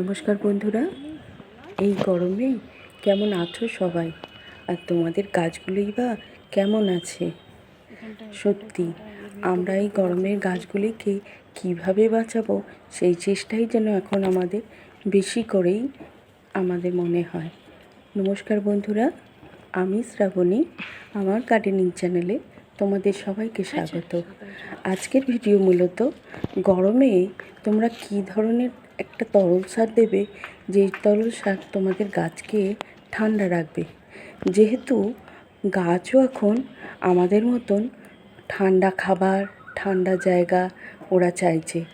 নমস্কার বন্ধুরা, এই গরমে কেমন আছো সবাই? আর তোমাদের গাছগুলোই বা কেমন আছে? সত্যি, আমরা এই গরমের গাছগুলিকে কীভাবে বাঁচাবো সেই চেষ্টাই যেন এখন আমাদের বেশি করেই আমাদের মনে হয়। নমস্কার বন্ধুরা, আমি শ্রাবণী, আমার গার্ডেনিং চ্যানেলে তোমাদের সবাইকে স্বাগত। আজকের ভিডিও মূলত গরমে তোমরা কী ধরনের একটা তরল সার দেবে, যেই তরল সার তোমাদের গাছকে ঠান্ডা রাখবে। যেহেতু গাছও এখন আমাদের মতন ঠান্ডা খাবার, ঠান্ডা জায়গা ওরা চাইছে।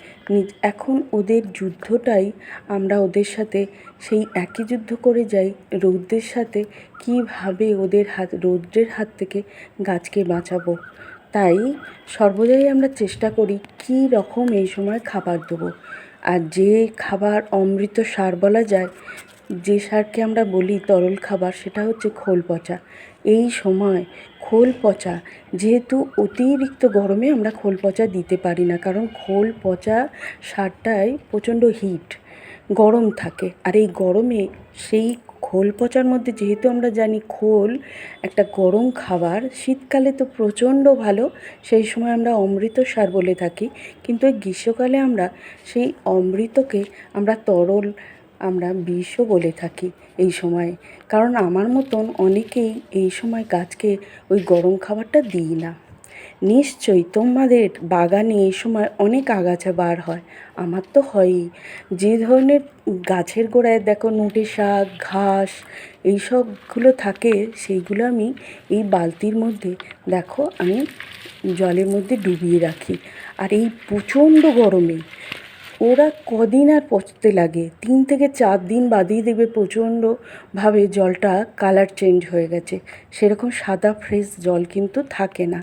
এখন ওদের যুদ্ধটাই আমরা ওদের সাথে সেই একই যুদ্ধ করে যাই, রৌদ্রের সাথে কীভাবে ওদের হাত রৌদ্রের হাত থেকে গাছকে বাঁচাবো। তাই সর্বদাই আমরা চেষ্টা করি কী রকম এই সময় খাবার দেবো। আর যে খাবার অমৃত সার বলা যায়, যে সারকে আমরা বলি তরল খাবার, সেটা হচ্ছে খোল পচা। এই সময় খোল পচা যেহেতু অতিরিক্ত গরমে আমরা খোল পচা দিতে পারি না, কারণ খোল পচা সারটায় প্রচণ্ড হিট গরম থাকে। আর এই গরমে সেই খোল পচার মধ্যে যেহেতু আমরা জানি খোল একটা গরম খাবার, শীতকালে তো প্রচণ্ড ভালো, সেই সময় আমরা অমৃত সার বলে থাকি। কিন্তু এই গ্রীষ্মকালে আমরা সেই অমৃতকে আমরা তরল, আমরা বিষও বলে থাকি এই সময়ে। কারণ আমার মতন অনেকেই এই সময় গাছকে ওই গরম খাবারটা দিই না। নিশ্চয়ই তোমাদের বাগানে এই সময় অনেক আগাছা বার হয়। আমার তো হয়ই। যে ধরনের গাছের গোড়ায় দেখো নোটে শাক, ঘাস এইসবগুলো থাকে, সেইগুলো আমি এই বালতির মধ্যে দেখো আমি জলের মধ্যে ডুবিয়ে রাখি। আর এই প্রচণ্ড গরমে ওরা কদিন আর পচতে লাগে। তিন থেকে চার দিন বাদেই দেখবে প্রচণ্ডভাবে জলটা কালার চেঞ্জ হয়ে গেছে। সেরকম সাদা ফ্রেশ জল কিন্তু থাকে না।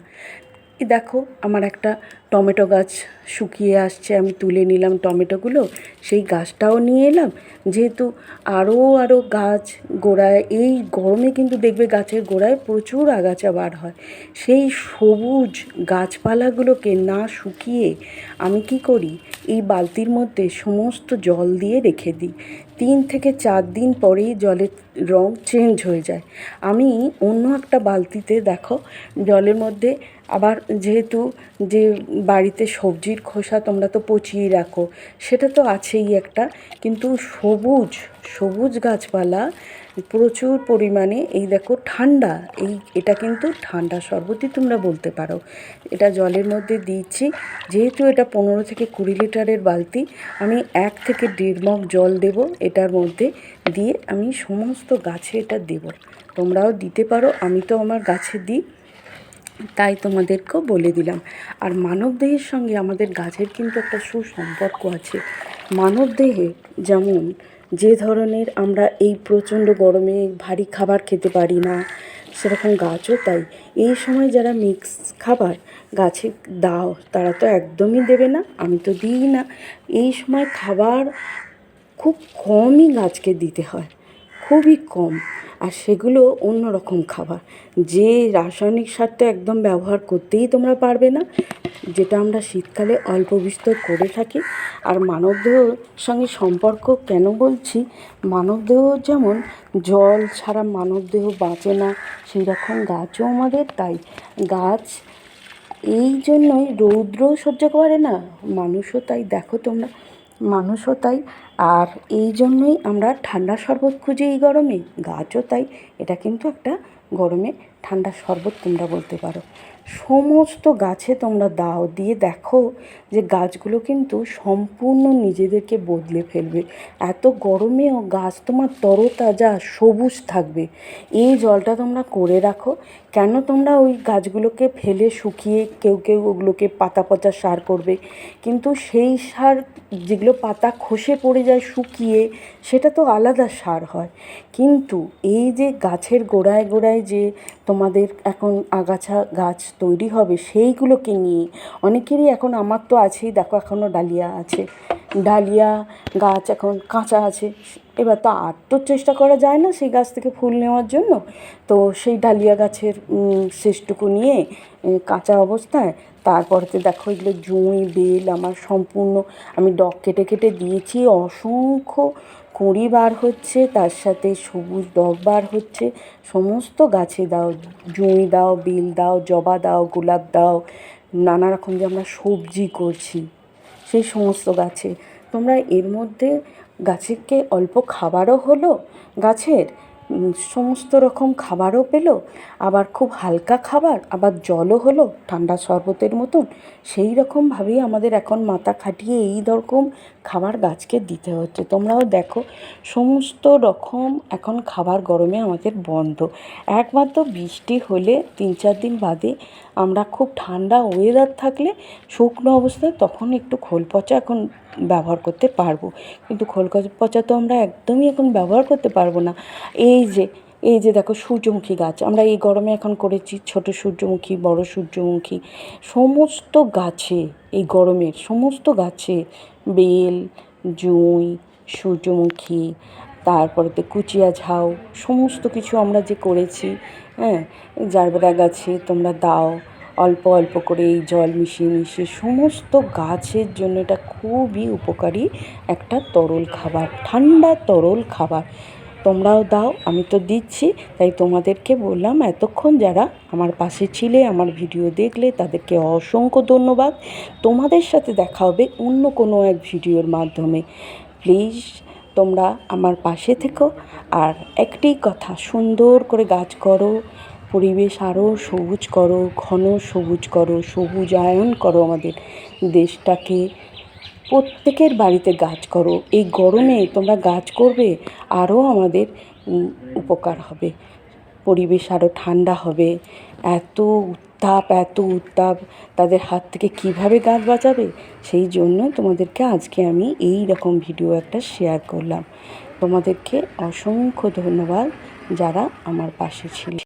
এই দেখো, আমার একটা টমেটো গাছ শুকিয়ে আসছে, আমি তুলে নিলাম টমেটোগুলো। সেই গাছটাও নিয়ে এলাম। যেহেতু আরও আরও গাছ গোড়ায়, এই গরমে কিন্তু দেখবে গাছের গোড়ায় প্রচুর আগাছা বার হয়। সেই সবুজ গাছপালাগুলোকে না শুকিয়ে আমি কি করি? এই বালতির মধ্যে সমস্ত জল দিয়ে রেখে দিই। তিন থেকে চার দিন পরেই জলের রং চেঞ্জ হয়ে যায়। আমি অন্য একটা বালতিতে, দেখো, জলের মধ্যে আবার যেহেতু যে বাড়িতে সবজির খোসা তোমরা তো পচিয়ে রাখো, সেটা তো আছেই একটা। কিন্তু সবুজ সবুজ গাছপালা প্রচুর পরিমাণে, এই দেখো ঠান্ডা, এই এটা কিন্তু ঠান্ডা শরবতই তোমরা বলতে পারো। এটা জলের মধ্যে দিচ্ছি, যেহেতু এটা পনেরো থেকে কুড়ি লিটারের বালতি, আমি এক থেকে দেড় মগ জল দেব এটার মধ্যে দিয়ে আমি সমস্ত গাছে এটা দেব। তোমরাও দিতে পারো, আমি তো আমার গাছে দিই। তাই তোমাদেরকেও বলে দিলাম। আর মানবদেহের সঙ্গে আমাদের গাছের কিন্তু একটা সুসম্পর্ক আছে। মানবদেহে যেমন যে ধরনের আমরা এই প্রচণ্ড গরমে ভারী খাবার খেতে পারি না, সেরকম গাছও তাই। এই সময় যারা মিক্স খাবার গাছে দাও, তারা তো একদমই দেবে না, আমি তো দিই না। এই সময় খাবার খুব কমই গাছকে দিতে হয়। খুবই কম। আর সেগুলো অন্য রকম খাবার। যে রাসায়নিক সারটা একদম ব্যবহার করতেই তোমরা পারবে না, যেটা আমরা শীতকালে অল্প বিস্তর করে থাকি। আর মানবদেহর সঙ্গে সম্পর্ক কেন বলছি? মানবদেহ যেমন জল ছাড়া মানবদেহ বাঁচে না সেই রকম গাছও আমাদের তাই। গাছ এই জন্যই রৌদ্র সহ্য করে না, মানুষও তাই। দেখো তোমরা মানুষও তাই। আর এই জন্যই আমরা ঠান্ডা শরবত খুঁজি এই গরমে। গাছও তাই। এটা কিন্তু একটা গরমে ঠান্ডা শরবত তোমরা বলতে পারো। সমস্ত গাছে তোমরা দাও, দিয়ে দেখো যে গাছগুলো কিন্তু সম্পূর্ণ নিজেদেরকে বদলে ফেলবে। এত গরমেও গাছ তোমার তরতাজা, সবুজ থাকবে। এই জলটা তোমরা করে রাখো। কেন তোমরা ওই গাছগুলোকে ফেলে শুকিয়ে কেউ কেউ ওগুলোকে পাতা পচা সার করবে? কিন্তু সেই সার যেগুলো পাতা খসে পড়ে যায় শুকিয়ে, সেটা তো আলাদা সার হয়। কিন্তু এই যে গাছের গোড়ায় গোড়ায় যে তোমাদের এখন আগাছা গাছ তৈরি হবে, সেইগুলোকে নিয়ে। অনেকেরই এখন আমার তো আছেই, দেখো এখনও ডালিয়া আছে। ডালিয়া গাছ এখন কাঁচা আছে। এবার তো আর তো চেষ্টা করা যায় না সেই গাছ থেকে ফুল নেওয়ার জন্য। তো সেই ডালিয়া গাছের শেষটুকু নিয়ে কাঁচা অবস্থায়। তারপরেতে দেখো এগুলো জুঁই, বেল, আমার সম্পূর্ণ আমি ডগ কেটে কেটে দিয়েছি। অসংখ্য কুঁড়ি বার হচ্ছে, তার সাথে সবুজ ডগ বার হচ্ছে। সমস্ত গাছে দাও, জুঁই দাও, বিল দাও, জবা দাও, গোলাপ দাও, নানা রকম যে আমরা সবজি করছি, সেই সমস্ত গাছে। তোমরা এর মধ্যে গাছেরকে অল্প খাবারও হলো, গাছের সমস্ত রকম খাবারও পেল, আবার খুব হালকা খাবার, আবার জলও হলো, ঠান্ডা শরবতের মতন। সেই রকমভাবেই আমাদের এখন মাথা খাটিয়ে এই রকম খাবার গাছকে দিতে হচ্ছে। তোমরাও দেখো, সমস্ত রকম এখন খাবার গরমে আমাদের বন্ধ। একমাত্র বৃষ্টি হলে তিন চার দিন বাদে আমরা খুব ঠান্ডা ওয়েদার থাকলে শুকনো অবস্থায় তখন একটু খোল পচা এখন ব্যবহার করতে পারব। কিন্তু খোল পচা তো আমরা একদমই এখন ব্যবহার করতে পারব না। এই যে, এই যে দেখো সূর্যমুখী গাছ, আমরা এই গরমে এখন করেছি ছোট সূর্যমুখী, বড় সূর্যমুখী, সমস্ত গাছে, এই গরমের সমস্ত গাছে, বেল, জুঁই, সূর্যমুখী, তারপরেতে কুচিয়া ঝাউ, সমস্ত কিছু আমরা যে করেছি হ্যাঁ জারবেরা গাছে তোমরা দাও, অল্প অল্প করে এই জল মিশিয়ে মিশিয়ে সমস্ত গাছের জন্য এটা খুবই উপকারী একটা তরল খাবার, ঠান্ডা তরল খাবার। তোমরাও দাও, আমি তো দিচ্ছি। তাই তোমাদেরকে বললাম, এতক্ষণ যারা আমার পাশে ছিলে, আমার ভিডিও দেখলে, তাদেরকে অসংখ্য ধন্যবাদ। তোমাদের সাথে দেখা হবে অন্য কোনো এক ভিডিওর মাধ্যমে। প্লিজ, তোমরা আমার পাশে থেকো। আর একটি কথা, সুন্দর করে গাছ করো, পরিবেশ আরও সবুজ করো, ঘন সবুজ করো, সবুজায়ন করো আমাদের দেশটাকে। প্রত্যেকের বাড়িতে গাছ করো। এই গরমে তোমরা গাছ করবে, আরও আমাদের উপকার হবে। পরিবেশ আরও ঠান্ডা হবে। এত উত্তাপ এত উত্তাপ, তাদের হাত থেকে কীভাবে গাছ বাঁচাবে? সেই জন্য তোমাদেরকে আজকে আমি এই রকম ভিডিও একটা শেয়ার করলাম। তোমাদেরকে অসংখ্য ধন্যবাদ যারা আমার পাশে ছিল।